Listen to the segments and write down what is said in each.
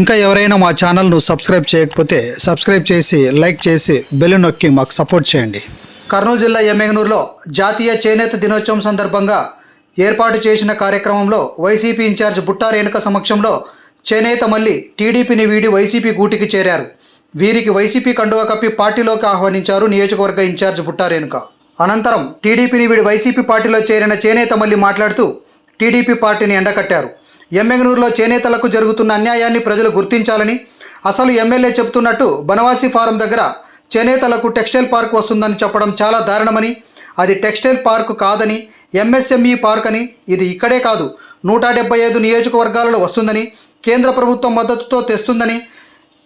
ఇంకా ఎవరైనా మా ఛానల్ను సబ్స్క్రైబ్ చేయకపోతే సబ్స్క్రైబ్ చేసి లైక్ చేసి బెల్ నొక్కి మాకు సపోర్ట్ చేయండి. కర్నూలు జిల్లా ఎమ్మెగనూరులో జాతీయ చేనేత దినోత్సవం సందర్భంగా ఏర్పాటు చేసిన కార్యక్రమంలో వైసీపీ ఇన్ఛార్జ్ బుట్టా రేణుక సమక్షంలో చేనేత మళ్ళీ టీడీపీని వీడి వైసీపీ గూటికి చేరారు. వీరికి వైసీపీ కండువా కప్పి పార్టీలోకి ఆహ్వానించారు నియోజకవర్గ ఇన్ఛార్జ్ బుట్టా రేణుక అనంతరం టీడీపీని వీడి వైసీపీ పార్టీలో చేరిన చేనేత మళ్ళీ మాట్లాడుతూ టీడీపీ పార్టీని ఎండకట్టారు. ఎమ్మెగనూరులో చేనేతలకు జరుగుతున్న అన్యాయాన్ని ప్రజలు గుర్తించాలని అసలు ఎమ్మెల్యే చెబుతున్నట్టు బనవాసి ఫారం దగ్గర చేనేతలకు టెక్స్టైల్ పార్క్ వస్తుందని చెప్పడం చాలా దారుణమని అది టెక్స్టైల్ పార్క్ కాదని ఎంఎస్ఎంఈ పార్క్ అని ఇది ఇక్కడే కాదు నూట డెబ్బై ఐదు నియోజకవర్గాలలో వస్తుందని కేంద్ర ప్రభుత్వం మద్దతుతో తెస్తుందని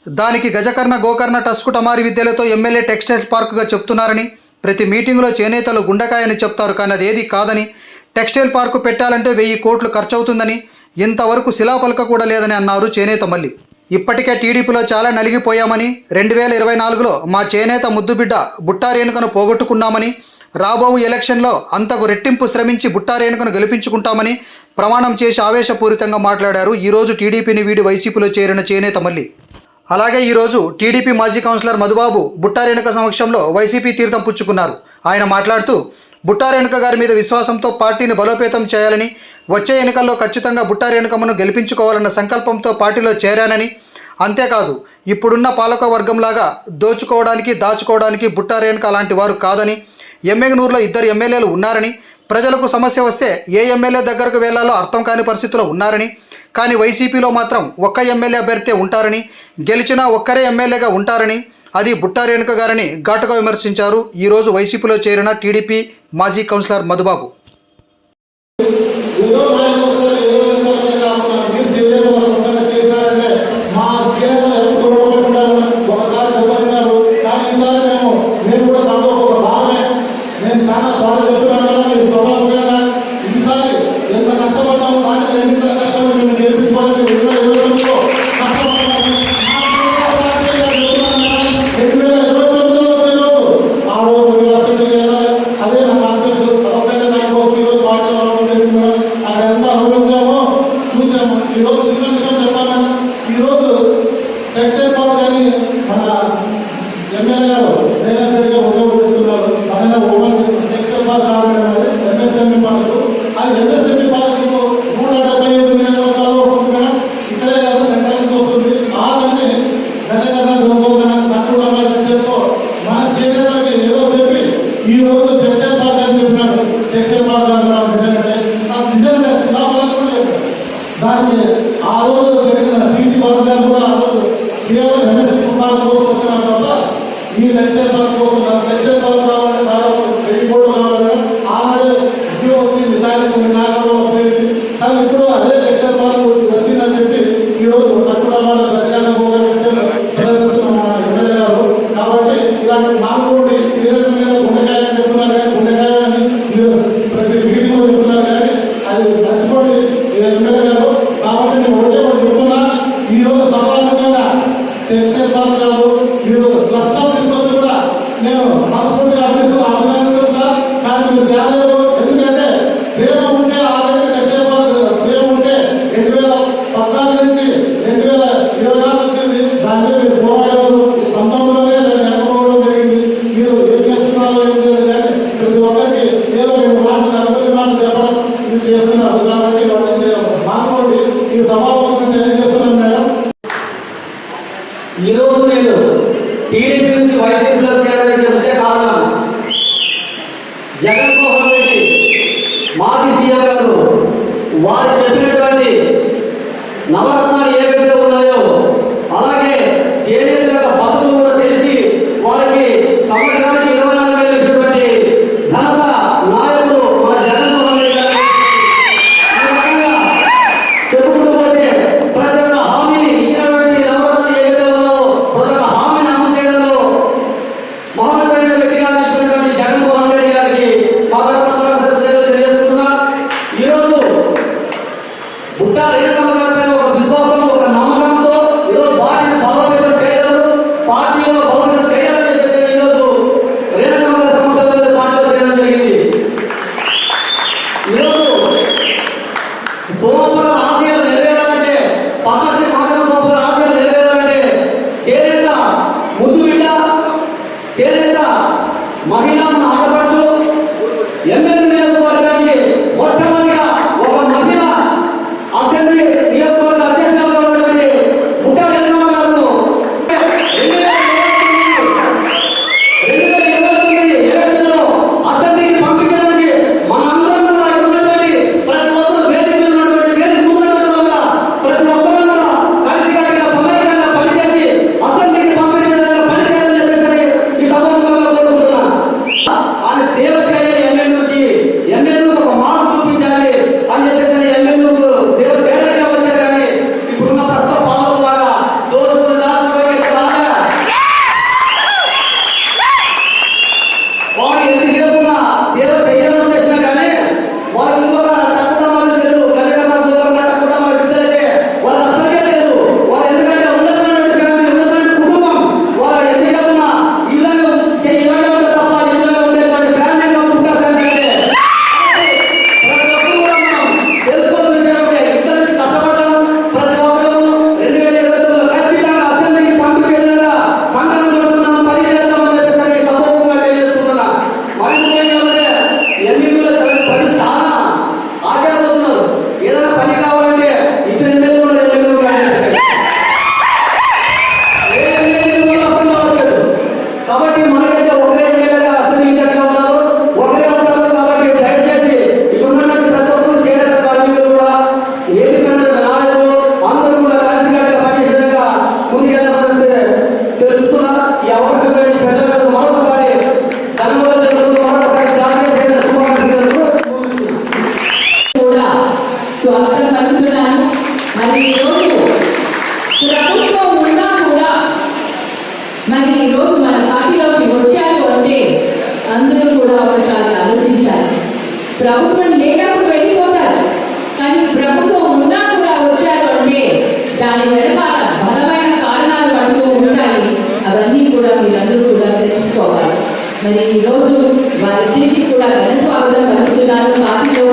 దానికి గజకర్ణ గోకర్ణ టస్కు టమారి విద్యలతో ఎమ్మెల్యే టెక్స్టైల్ పార్కుగా చెప్తున్నారని ప్రతి మీటింగులో చేనేతలు గుండకాయని చెప్తారు కానీ అది ఏది కాదని టెక్స్టైల్ పార్కు పెట్టాలంటే వెయ్యి కోట్లు ఖర్చవుతుందని ఇంతవరకు శిలాపలక కూడా లేదని అన్నారు చేనేత మల్లి. ఇప్పటికే టీడీపీలో చాలా నలిగిపోయామని రెండు వేల ఇరవై నాలుగులో మా చేనేత ముద్దుబిడ్డ బుట్టారేణుకను పోగొట్టుకున్నామని రాబోవు ఎలక్షన్లో అంతకు రెట్టింపు శ్రమించి బుట్టారేణుకను గెలిపించుకుంటామని ప్రమాణం చేసి ఆవేశపూరితంగా మాట్లాడారు ఈరోజు టీడీపీని వీడి వైసీపీలో చేరిన చేనేత మల్లి. అలాగే ఈరోజు టీడీపీ మాజీ కౌన్సిలర్ మధుబాబు బుట్టారేణుక సమక్షంలో వైసీపీ తీర్థం పుచ్చుకున్నారు. ఆయన మాట్లాడుతూ బుట్టారేణుక గారి మీద విశ్వాసంతో పార్టీని బలోపేతం చేయాలని వచ్చే ఎన్నికల్లో ఖచ్చితంగా బుట్టారేణుకమ్మను గెలిపించుకోవాలన్న సంకల్పంతో పార్టీలో చేరానని. అంతేకాదు ఇప్పుడున్న పాలక వర్గంలాగా దోచుకోవడానికి దాచుకోవడానికి బుట్టారేణుక అలాంటి వారు కాదని ఎమ్మెగనూరులో ఇద్దరు ఎమ్మెల్యేలు ఉన్నారని ప్రజలకు సమస్య వస్తే ఏ ఎమ్మెల్యే దగ్గరకు వెళ్ళాలో అర్థం కాని పరిస్థితిలో ఉన్నారని కానీ వైసీపీలో మాత్రం ఒక్క ఎమ్మెల్యే అభ్యర్థి ఉంటారని గెలిచినా ఒక్కరే ఎమ్మెల్యేగా ఉంటారని అది బుట్టా రేణుక గారని ఘాటుగా విమర్శించారు. ఈరోజు వైసీపీలో చేరిన టీడీపీ మాజీ కౌన్సిలర్ మధుబాబు. ఉపయోగిస్తున్నారు పన్నెండు ఓపెన్ చేస్తున్నారు టెక్స్టైల్ పార్క్ ఎంఎస్ఎంఈ ఎంఎస్ఎంఈ నూట డెబ్బై ఐదు నియోజకవర్గాలు వస్తుంది ఇక్కడే కాదు సెంట్రల్ నుంచి ఆ ఆదని గజగజ గోగోగన విద్యతో మన ఏదో చెప్పి ఈ రోజు టెక్స్టైల్ పార్క్ అని చెప్పినాడు టెక్స్టైల్ పార్క్ అంటున్నాడు నిజంగానే ఆ నిజంగా శిలాఫలం కూడా ఆ రోజు జరిగిన టీటీ పార్క్ కూడా ఆ రోజు కేవలం ఎంఎస్సీ పార్క్ కోసం వచ్చిన తర్వాత ఈ టెక్స్టైల్ పార్క్ కోసం టెక్స్టైల్ పార్క్ రోజు సభాముఖంగా ஒன்றிணைந்து வருகிறார்கள் తెలుసుకున్న ఎవరికి పెద్దలకు మరొకసారి తల్లిదండ్రులకు మరొకసారి జాగ్రత్త చేసిన శుభాకాంక్షలు కూడా స్వాగతం పలుకుతున్నాను. మరి ఈరోజు ప్రభుత్వం ఉన్నా కూడా మరి ఈరోజు మన పార్టీలోకి వచ్చారు అంటే అందరూ కూడా ఒకసారి ఆలోచించాలి. ప్రభుత్వం లేనప్పుడు వెళ్ళిపోతారు. కానీ ప్రభుత్వం ఉన్నా కూడా వచ్చారు అంటే దాని వెనకాల మీరందరూ కూడా తెలుసుకోవాలి. మరి ఈరోజు వారిద్దరికీ కూడా ఘన స్వాగతం పలుకుతున్నాను. పార్టీలో